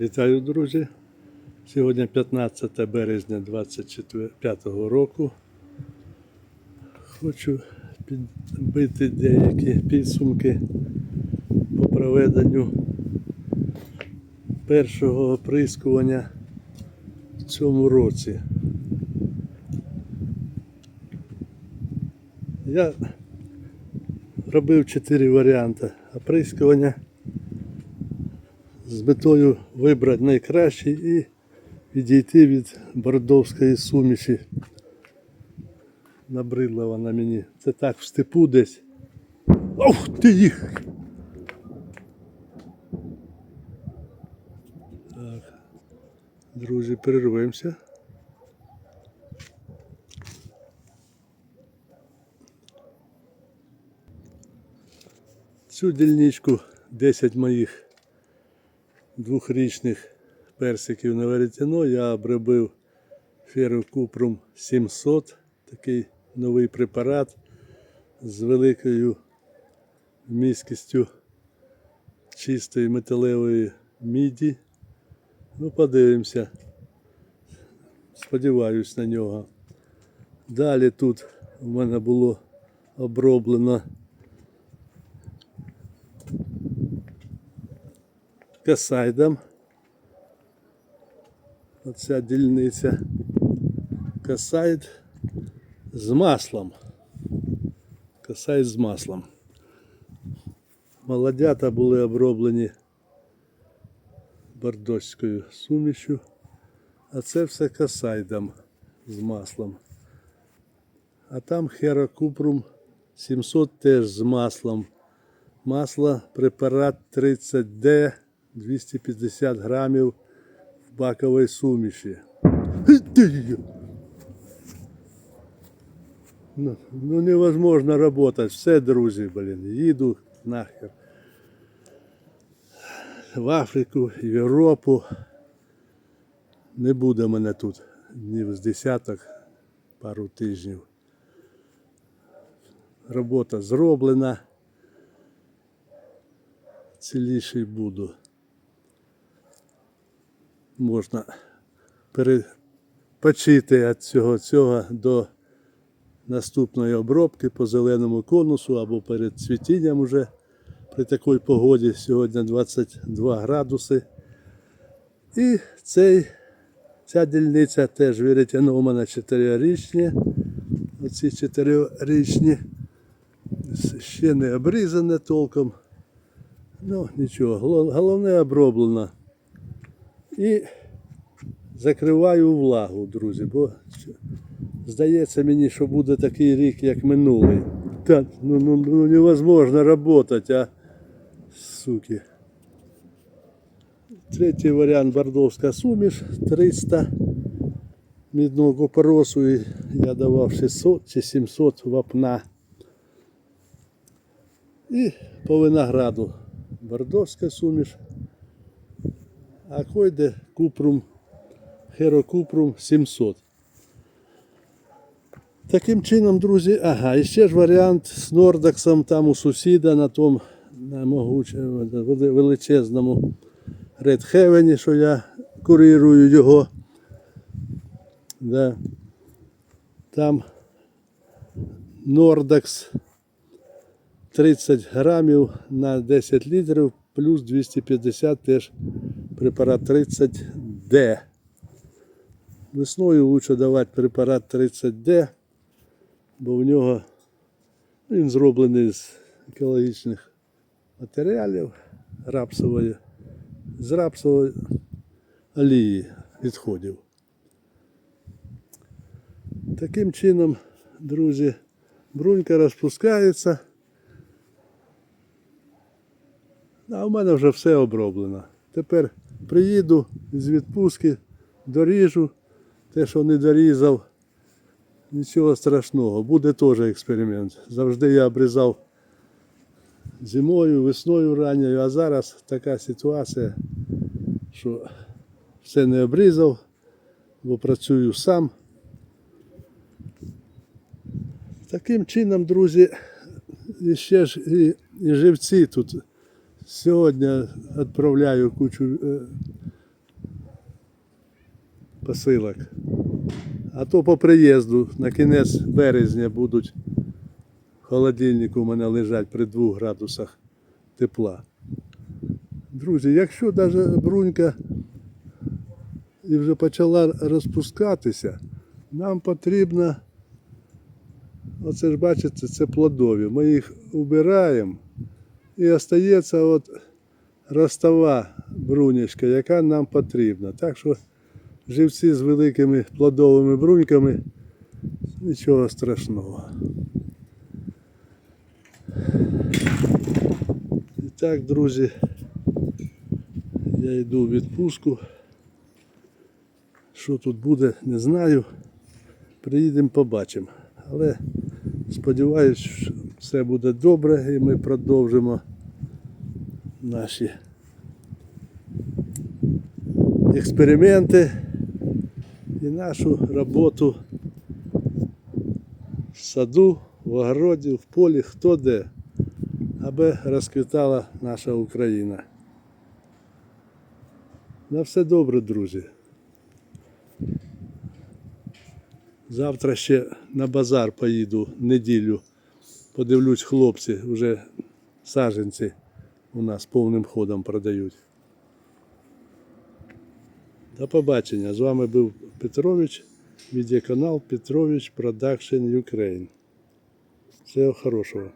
Вітаю, друзі! Сьогодні 15 березня 2025 року. Хочу підбити деякі підсумки по проведенню першого оприскування в цьому році. Я робив чотири варіанти оприскування з метою вибрати найкращий і відійти від бордовської суміші. Набридла вона мені. Це так в степу десь. Ох ти їх! Так. Друзі, перервемося. Цю дільничку 10 моїх двохрічних персиків на веретено я обробив ферокупрум 700, такий новий препарат з великою міськістю чистої металевої міді. Ну, подивимося. Сподіваюсь на нього. Далі тут у мене було оброблено касайдом. Оця дільниця. Касайд з маслом. Касайд з маслом. Молодята були оброблені бордоською сумішю, а це все касайдом з маслом. А там херокупрум 700 теж з маслом. Масло препарат 30D 250 грамів в баковій суміші. Ну, ну невозможно работать. Все, друзі, блін. Їду нахер. В Африку, в Європу. Не буде мене тут днів з десяток, пару тижнів. Робота зроблена. Ціліший буду. Можна перепочити від цього цього до наступної обробки по зеленому конусу або перед цвітінням уже при такій погоді сьогодні 22 градуси. І цей, ця дільниця теж вірятяно у мене 4-річні. Оці 4-річні ще не обрізане толком. Ну, нічого, головне оброблено. І закриваю влагу, друзі, бо здається мені, що буде такий рік, як минулий. Та, ну, ну, ну невозможно работать, а суки. Третій варіант бордовська суміш 300 мідного купоросу і я давав 600 чи 700 вапна. І по винограду бордовська суміш. А койде купрум, херокупрум 700. Таким чином, друзі, ага, і ще ж варіант з Нордексом там у сусіда на тому величезному Редхевені, що я курирую його. Да. Там Нордекс 30 грамів на 10 літрів, плюс 250 теж препарат 30D. Весною лучше давати препарат 30D, бо в нього він зроблений з екологічних матеріалів рапсової, з рапсової олії відходів. Таким чином, друзі, брунька розпускається. А в мене вже все оброблено. Тепер приїду з відпустки, доріжу те, що не дорізав. Нічого страшного, буде теж експеримент. Завжди я обрізав зимою, весною ранньою, а зараз така ситуація, що все не обрізав, бо працюю сам. Таким чином, друзі, ще ж і, і живці тут. Сьогодні відправляю кучу е, посилок. А то по приїзду на кінець березня будуть в холодильнику у мене лежать при 2 градусах тепла. Друзі, якщо навіть брунька і вже почала розпускатися, нам потрібно, оце ж бачите, це плодові. Ми їх убираємо і остається от ростова брунячка, яка нам потрібна. Так що живці з великими плодовими бруньками нічого страшного. І так, друзі, я йду в відпустку. Що тут буде, не знаю. Приїдемо, побачимо. Але сподіваюся, що все буде добре і ми продовжимо наші експерименти і нашу роботу в саду, в огороді, в полі, хто де, аби розквітала наша Україна. На все добре, друзі. Завтра ще на базар поїду неділю. Подивлюсь, хлопці вже саженці у нас повним ходом продають. До побачення. З вами був Петрович, відеоканал Петрович Продакшн Ukraine. Всього хорошого.